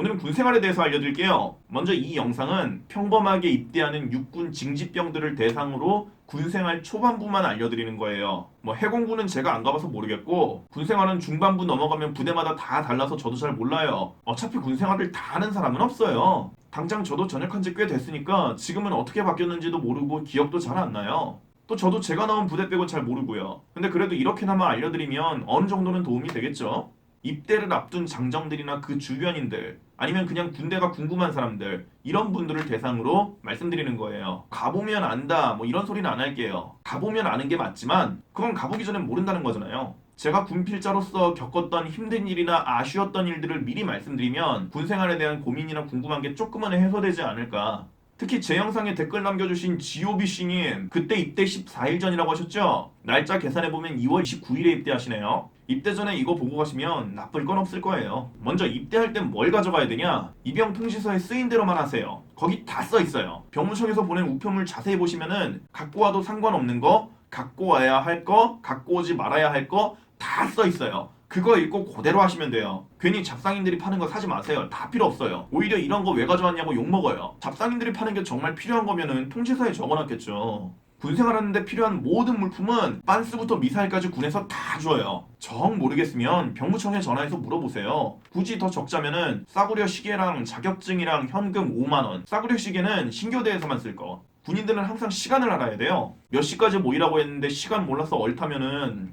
오늘은 군 생활에 대해서 알려드릴게요. 먼저 이 영상은 평범하게 입대하는 육군 징집병들을 대상으로 군 생활 초반부만 알려드리는 거예요. 뭐 해공군은 제가 안 가봐서 모르겠고 군 생활은 중반부 넘어가면 부대마다 다 달라서 저도 잘 몰라요. 어차피 군 생활을 다 아는 사람은 없어요. 당장 저도 전역한 지 꽤 됐으니까 지금은 어떻게 바뀌었는지도 모르고 기억도 잘 안 나요. 또 저도 제가 나온 부대 빼고 잘 모르고요. 근데 그래도 이렇게나마 알려드리면 어느 정도는 도움이 되겠죠. 입대를 앞둔 장정들이나 그 주변인들 아니면 그냥 군대가 궁금한 사람들 이런 분들을 대상으로 말씀드리는 거예요. 가보면 안다 뭐 이런 소리는 안 할게요. 가보면 아는 게 맞지만 그건 가보기 전에 모른다는 거잖아요. 제가 군필자로서 겪었던 힘든 일이나 아쉬웠던 일들을 미리 말씀드리면 군 생활에 대한 고민이나 궁금한 게 조금은 해소되지 않을까. 특히 제 영상에 댓글 남겨주신 GOB 씨님 그때 입대 14일 전이라고 하셨죠? 날짜 계산해보면 2월 29일에 입대하시네요. 입대 전에 이거 보고 가시면 나쁠 건 없을 거예요. 먼저 입대할 땐 뭘 가져가야 되냐? 입영 통지서에 쓰인 대로만 하세요. 거기 다 써 있어요. 병무청에서 보낸 우편물 자세히 보시면은 갖고 와도 상관없는 거, 갖고 와야 할 거, 갖고 오지 말아야 할 거 다 써 있어요. 그거 읽고 그대로 하시면 돼요. 괜히 잡상인들이 파는 거 사지 마세요. 다 필요 없어요. 오히려 이런 거 왜 가져왔냐고 욕먹어요. 잡상인들이 파는 게 정말 필요한 거면은 통지서에 적어놨겠죠. 군 생활하는데 필요한 모든 물품은 빤스부터 미사일까지 군에서 다 줘요. 정 모르겠으면 병무청에 전화해서 물어보세요. 굳이 더 적자면은 싸구려 시계랑 자격증이랑 현금 5만 원. 싸구려 시계는 신교대에서만 쓸 거. 군인들은 항상 시간을 알아야 돼요. 몇 시까지 모이라고 했는데 시간 몰라서 얼타면은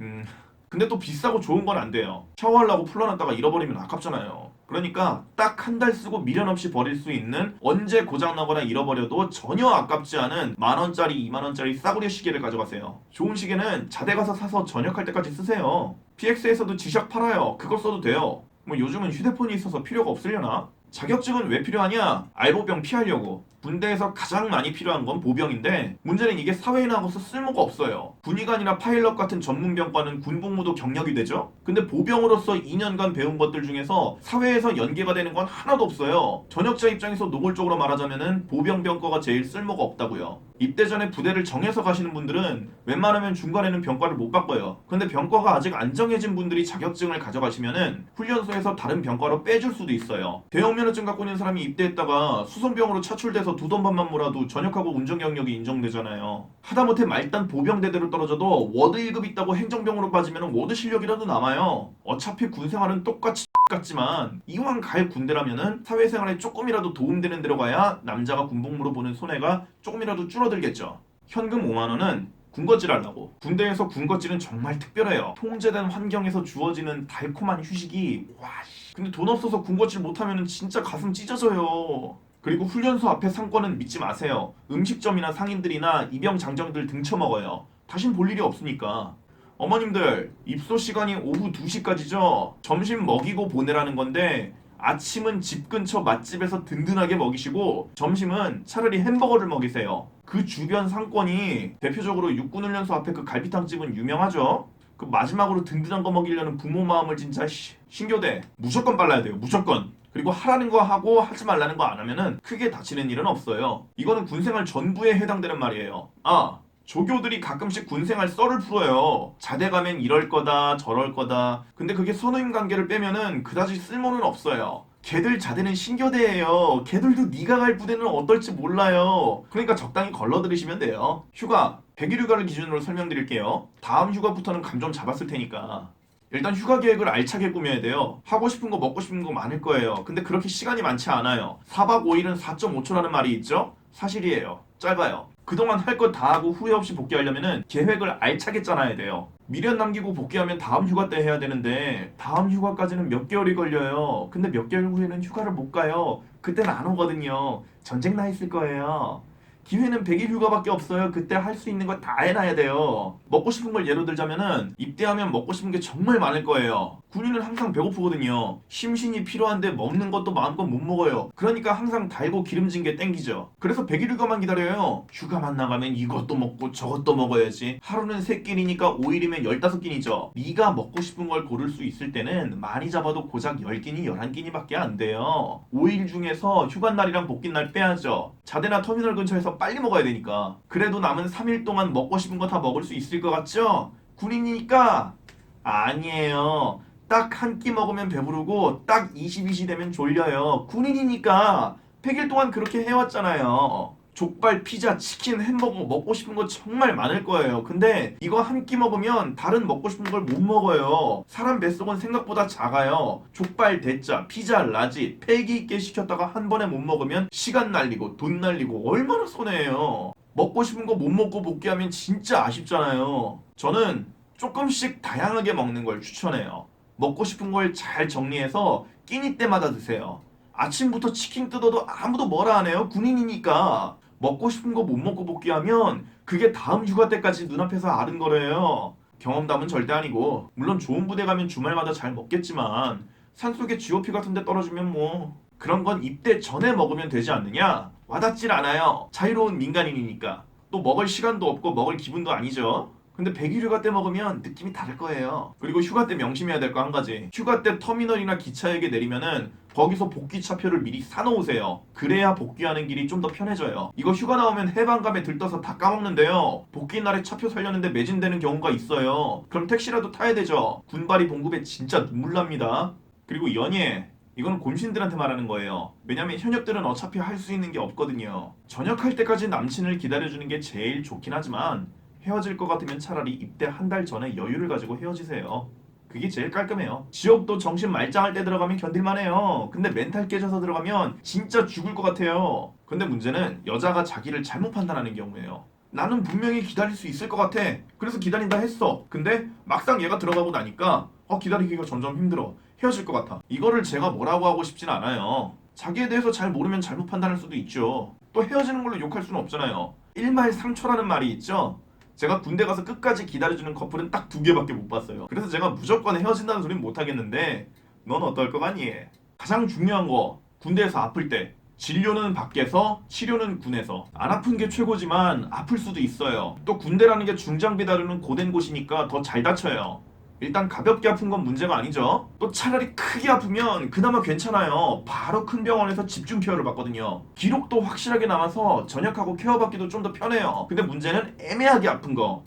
음 근데 또 비싸고 좋은 건 안 돼요. 샤워하려고 풀어놨다가 잃어버리면 아깝잖아요. 그러니까 딱 한 달 쓰고 미련 없이 버릴 수 있는 언제 고장나거나 잃어버려도 전혀 아깝지 않은 만원짜리, 이만원짜리 싸구려 시계를 가져가세요. 좋은 시계는 자대 가서 사서 전역할 때까지 쓰세요. PX에서도 지샥 팔아요. 그거 써도 돼요. 뭐 요즘은 휴대폰이 있어서 필요가 없으려나? 자격증은 왜 필요하냐? 알보병 피하려고. 군대에서 가장 많이 필요한 건 보병인데 문제는 이게 사회에 나가서 쓸모가 없어요. 군의관이나 파일럿 같은 전문병과는 군복무도 경력이 되죠. 근데 보병으로서 2년간 배운 것들 중에서 사회에서 연계가 되는 건 하나도 없어요. 전역자 입장에서 노골적으로 말하자면은 보병병과가 제일 쓸모가 없다고요. 입대 전에 부대를 정해서 가시는 분들은 웬만하면 중간에는 병과를 못 바꿔요. 근데 병과가 아직 안 정해진 분들이 자격증을 가져가시면은 훈련소에서 다른 병과로 빼줄 수도 있어요. 대형 면허증 갖고 있는 사람이 입대했다가 수송병으로 차출돼서 두 돈 반만 몰아도 전역하고 운전 경력이 인정되잖아요. 하다못해 말단 보병대대로 떨어져도 워드 1급 있다고 행정병으로 빠지면 워드 실력이라도 남아요. 어차피 군 생활은 똑같이 같지만 이왕 갈 군대라면은 사회생활에 조금이라도 도움되는 데로 가야 남자가 군복무로 보는 손해가 조금이라도 줄어들겠죠. 현금 5만 원은 군것질 하려고. 군대에서 군것질은 정말 특별해요. 통제된 환경에서 주어지는 달콤한 휴식이 와. 씨. 근데 돈 없어서 군것질 못하면 진짜 가슴 찢어져요. 그리고 훈련소 앞에 상권은 믿지 마세요. 음식점이나 상인들이나 입영 장정들 등쳐먹어요. 다신 볼 일이 없으니까. 어머님들 입소 시간이 오후 2시까지죠. 점심 먹이고 보내라는 건데 아침은 집 근처 맛집에서 든든하게 먹이시고 점심은 차라리 햄버거를 먹이세요. 그 주변 상권이 대표적으로 육군훈련소 앞에 그 갈비탕집은 유명하죠. 그 마지막으로 든든한 거 먹이려는 부모 마음을 진짜 씨, 신교대 무조건 빨라야 돼요. 무조건. 그리고 하라는 거 하고 하지 말라는 거 안 하면은 크게 다치는 일은 없어요. 이거는 군생활 전부에 해당되는 말이에요. 아 조교들이 가끔씩 군생활 썰을 풀어요. 자대 가면 이럴 거다 저럴 거다. 근데 그게 선후임 관계를 빼면은 그다지 쓸모는 없어요. 걔들 자대는 신교대예요. 걔들도 네가 갈 부대는 어떨지 몰라요. 그러니까 적당히 걸러 들으시면 돼요. 휴가 100일 휴가를 기준으로 설명드릴게요. 다음 휴가부터는 감 좀 잡았을 테니까. 일단 휴가 계획을 알차게 꾸며야 돼요. 하고 싶은 거 먹고 싶은 거 많을 거예요. 근데 그렇게 시간이 많지 않아요. 4박 5일은 4.5초라는 말이 있죠? 사실이에요. 짧아요. 그동안 할 것 다 하고 후회 없이 복귀하려면은 계획을 알차게 짜놔야 돼요. 미련 남기고 복귀하면 다음 휴가 때 해야 되는데 다음 휴가까지는 몇 개월이 걸려요. 근데 몇 개월 후에는 휴가를 못 가요. 그때는 안 오거든요. 전쟁 나 있을 거예요. 기회는 100일 휴가밖에 없어요. 그때 할 수 있는 거 다 해놔야 돼요. 먹고 싶은 걸 예로 들자면은 입대하면 먹고 싶은 게 정말 많을 거예요. 군인은 항상 배고프거든요. 심신이 필요한데 먹는 것도 마음껏 못 먹어요. 그러니까 항상 달고 기름진 게 땡기죠. 그래서 100일 휴가만 기다려요. 휴가만 나가면 이것도 먹고 저것도 먹어야지. 하루는 3끼니니까 5일이면 15끼니죠. 네가 먹고 싶은 걸 고를 수 있을 때는 많이 잡아도 고작 10끼니, 11끼니밖에 안 돼요. 5일 중에서 휴가 날이랑 복귀 날 빼야죠. 자대나 터미널 근처에서 빨리 먹어야 되니까. 그래도 남은 3일 동안 먹고 싶은 거 다 먹을 수 있을 것 같죠? 군인이니까 아니에요. 딱 한 끼 먹으면 배부르고 딱 22시 되면 졸려요. 군인이니까 100일 동안 그렇게 해왔잖아요. 족발, 피자, 치킨, 햄버거 먹고 싶은 거 정말 많을 거예요. 근데 이거 한 끼 먹으면 다른 먹고 싶은 걸 못 먹어요. 사람 뱃속은 생각보다 작아요. 족발 대짜, 피자 라지, 패기 있게 시켰다가 한 번에 못 먹으면 시간 날리고 돈 날리고 얼마나 손해예요. 먹고 싶은 거 못 먹고 복귀하면 진짜 아쉽잖아요. 저는 조금씩 다양하게 먹는 걸 추천해요. 먹고 싶은 걸 잘 정리해서 끼니 때마다 드세요. 아침부터 치킨 뜯어도 아무도 뭐라 안 해요. 군인이니까. 먹고 싶은 거 못 먹고 복귀하면 그게 다음 휴가 때까지 눈앞에서 아른 거래요. 경험담은 절대 아니고 물론 좋은 부대 가면 주말마다 잘 먹겠지만 산속에 GOP 같은 데 떨어지면 뭐 그런 건 입대 전에 먹으면 되지 않느냐? 와닿질 않아요. 자유로운 민간인이니까. 또 먹을 시간도 없고 먹을 기분도 아니죠. 근데 100일 휴가 때 먹으면 느낌이 다를 거예요. 그리고 휴가 때 명심해야 될 거 한 가지. 휴가 때 터미널이나 기차역에 내리면은 거기서 복귀 차표를 미리 사놓으세요. 그래야 복귀하는 길이 좀 더 편해져요. 이거 휴가 나오면 해방감에 들떠서 다 까먹는데요. 복귀 날에 차표 살렸는데 매진되는 경우가 있어요. 그럼 택시라도 타야 되죠. 군발이 봉급에 진짜 눈물 납니다. 그리고 연예. 이거는 곰신들한테 말하는 거예요. 왜냐면 현역들은 어차피 할 수 있는 게 없거든요. 전역할 때까지 남친을 기다려주는 게 제일 좋긴 하지만 헤어질 것 같으면 차라리 입대 한 달 전에 여유를 가지고 헤어지세요. 그게 제일 깔끔해요. 지옥도 정신 말짱할 때 들어가면 견딜만해요. 근데 멘탈 깨져서 들어가면 진짜 죽을 것 같아요. 근데 문제는 여자가 자기를 잘못 판단하는 경우예요. 나는 분명히 기다릴 수 있을 것 같아. 그래서 기다린다 했어. 근데 막상 얘가 들어가고 나니까 어 기다리기가 점점 힘들어. 헤어질 것 같아. 이거를 제가 뭐라고 하고 싶진 않아요. 자기에 대해서 잘 모르면 잘못 판단할 수도 있죠. 또 헤어지는 걸로 욕할 수는 없잖아요. 일말상초라는 말이 있죠. 제가 군대 가서 끝까지 기다려주는 커플은 딱 두 개밖에 못 봤어요. 그래서 제가 무조건 헤어진다는 소리는 못 하겠는데 넌 어떨 것 같니? 가장 중요한 거 군대에서 아플 때 진료는 밖에서 치료는 군에서 안 아픈 게 최고지만 아플 수도 있어요. 또 군대라는 게 중장비 다루는 고된 곳이니까 더 잘 다쳐요. 일단 가볍게 아픈 건 문제가 아니죠. 또 차라리 크게 아프면 그나마 괜찮아요. 바로 큰 병원에서 집중 케어를 받거든요. 기록도 확실하게 남아서 전역하고 케어받기도 좀 더 편해요. 근데 문제는 애매하게 아픈 거.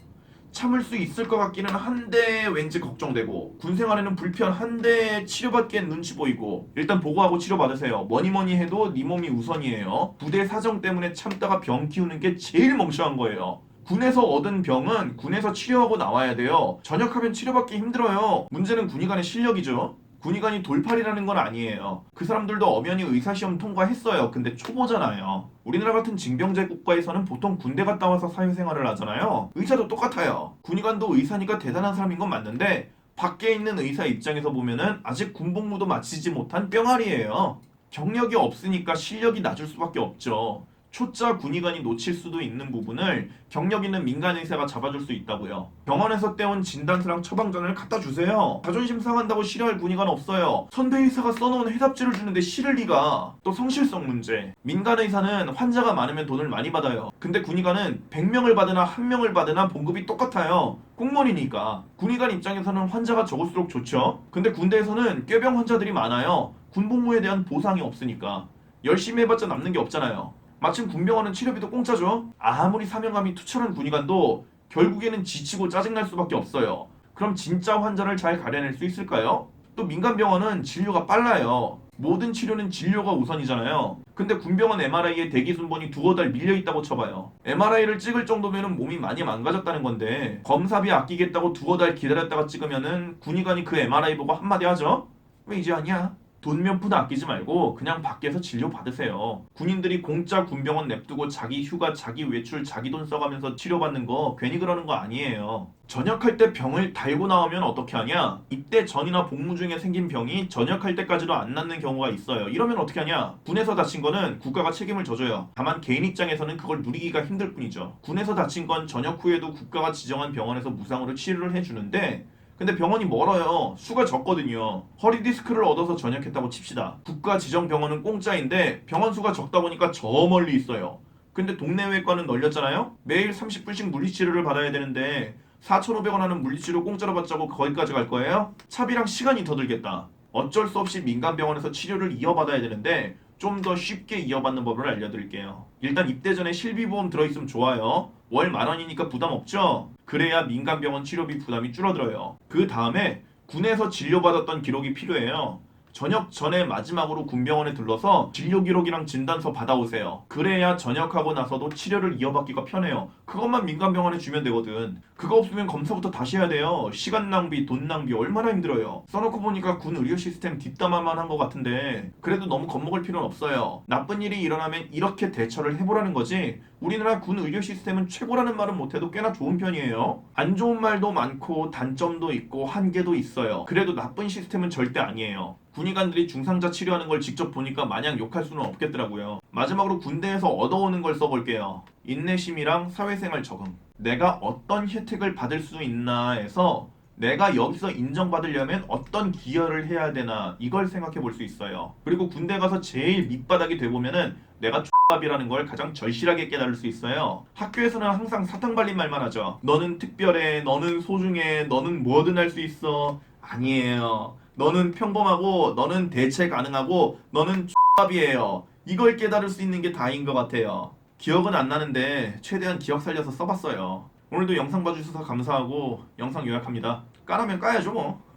참을 수 있을 것 같기는 한데 왠지 걱정되고 군 생활에는 불편한데 치료받기엔 눈치 보이고 일단 보고하고 치료받으세요 뭐니 뭐니 해도 네 몸이 우선이에요 부대 사정 때문에 참다가 병 키우는 게 제일 멍청한 거예요 군에서 얻은 병은 군에서 치료하고 나와야 돼요 전역하면 치료받기 힘들어요 문제는 군의관의 실력이죠 군의관이 돌팔이라는 건 아니에요. 그 사람들도 엄연히 의사시험 통과했어요. 근데 초보잖아요. 우리나라 같은 징병제 국가에서는 보통 군대 갔다 와서 사회생활을 하잖아요. 의사도 똑같아요. 군의관도 의사니까 대단한 사람인 건 맞는데 밖에 있는 의사 입장에서 보면은 아직 군복무도 마치지 못한 뿅아리예요. 경력이 없으니까 실력이 낮을 수밖에 없죠. 초짜 군의관이 놓칠 수도 있는 부분을 경력 있는 민간 의사가 잡아줄 수 있다고요. 병원에서 떼온 진단서랑 처방전을 갖다 주세요. 자존심 상한다고 싫어할 군의관 없어요. 선배 의사가 써놓은 해답지를 주는데 싫을 리가. 또 성실성 문제. 민간 의사는 환자가 많으면 돈을 많이 받아요. 근데 군의관은 100명을 받으나 1명을 받으나 봉급이 똑같아요. 공무원이니까. 군의관 입장에서는 환자가 적을수록 좋죠. 근데 군대에서는 꾀병 환자들이 많아요. 군복무에 대한 보상이 없으니까. 열심히 해봤자 남는 게 없잖아요. 마침 군병원은 치료비도 공짜죠. 아무리 사명감이 투철한 군의관도 결국에는 지치고 짜증날 수밖에 없어요. 그럼 진짜 환자를 잘 가려낼 수 있을까요? 또 민간 병원은 진료가 빨라요. 모든 치료는 진료가 우선이잖아요. 근데 군병원 MRI에 대기 순번이 두어 달 밀려 있다고 쳐봐요. MRI를 찍을 정도면은 몸이 많이 망가졌다는 건데 검사비 아끼겠다고 두어 달 기다렸다가 찍으면은 군의관이 그 MRI 보고 한마디 하죠? 왜 이제 아니야? 돈몇 푼 아끼지 말고 그냥 밖에서 진료 받으세요. 군인들이 공짜 군병원 냅두고 자기 휴가, 자기 외출, 자기 돈 써가면서 치료받는 거 괜히 그러는 거 아니에요. 전역할 때 병을 달고 나오면 어떻게 하냐? 입대 전이나 복무 중에 생긴 병이 전역할 때까지도 안 낫는 경우가 있어요. 이러면 어떻게 하냐? 군에서 다친 거는 국가가 책임을 져줘요. 다만 개인 입장에서는 그걸 누리기가 힘들 뿐이죠. 군에서 다친 건 전역 후에도 국가가 지정한 병원에서 무상으로 치료를 해주는데 근데 병원이 멀어요. 수가 적거든요. 허리 디스크를 얻어서 전역했다고 칩시다. 국가 지정 병원은 공짜인데 병원 수가 적다 보니까 저 멀리 있어요. 근데 동네 외과는 널렸잖아요? 매일 30분씩 물리치료를 받아야 되는데 4,500원 하는 물리치료 공짜로 받자고 거기까지 갈 거예요? 차비랑 시간이 더 들겠다. 어쩔 수 없이 민간 병원에서 치료를 이어받아야 되는데 좀 더 쉽게 이어받는 법을 알려드릴게요. 일단 입대 전에 실비보험 들어있으면 좋아요. 월 만 원이니까 부담 없죠? 그래야 민간병원 치료비 부담이 줄어들어요. 그 다음에 군에서 진료받았던 기록이 필요해요. 전역 전에 마지막으로 군병원에 들러서 진료 기록이랑 진단서 받아오세요. 그래야 전역하고 나서도 치료를 이어받기가 편해요. 그것만 민간병원에 주면 되거든. 그거 없으면 검사부터 다시 해야 돼요. 시간 낭비, 돈 낭비 얼마나 힘들어요. 써놓고 보니까 군 의료 시스템 뒷담화만 한 것 같은데 그래도 너무 겁먹을 필요는 없어요. 나쁜 일이 일어나면 이렇게 대처를 해보라는 거지. 우리나라 군 의료 시스템은 최고라는 말은 못해도 꽤나 좋은 편이에요. 안 좋은 말도 많고 단점도 있고 한계도 있어요. 그래도 나쁜 시스템은 절대 아니에요. 군의관들이 중상자 치료하는 걸 직접 보니까 마냥 욕할 수는 없겠더라고요. 마지막으로 군대에서 얻어오는 걸 써볼게요. 인내심이랑 사회생활 적응. 내가 어떤 혜택을 받을 수 있나 해서 내가 여기서 인정받으려면 어떤 기여를 해야 되나 이걸 생각해 볼 수 있어요. 그리고 군대 가서 제일 밑바닥이 돼보면은 내가 X밥이라는 걸 가장 절실하게 깨달을 수 있어요. 학교에서는 항상 사탕 발린 말만 하죠. 너는 특별해, 너는 소중해, 너는 뭐든 할 수 있어. 아니에요. 너는 평범하고, 너는 대체 가능하고, 너는 X밥이에요. 이걸 깨달을 수 있는 게 다인 것 같아요. 기억은 안 나는데 최대한 기억 살려서 써봤어요. 오늘도 영상 봐주셔서 감사하고 영상 요약합니다. 까라면 까야죠 뭐.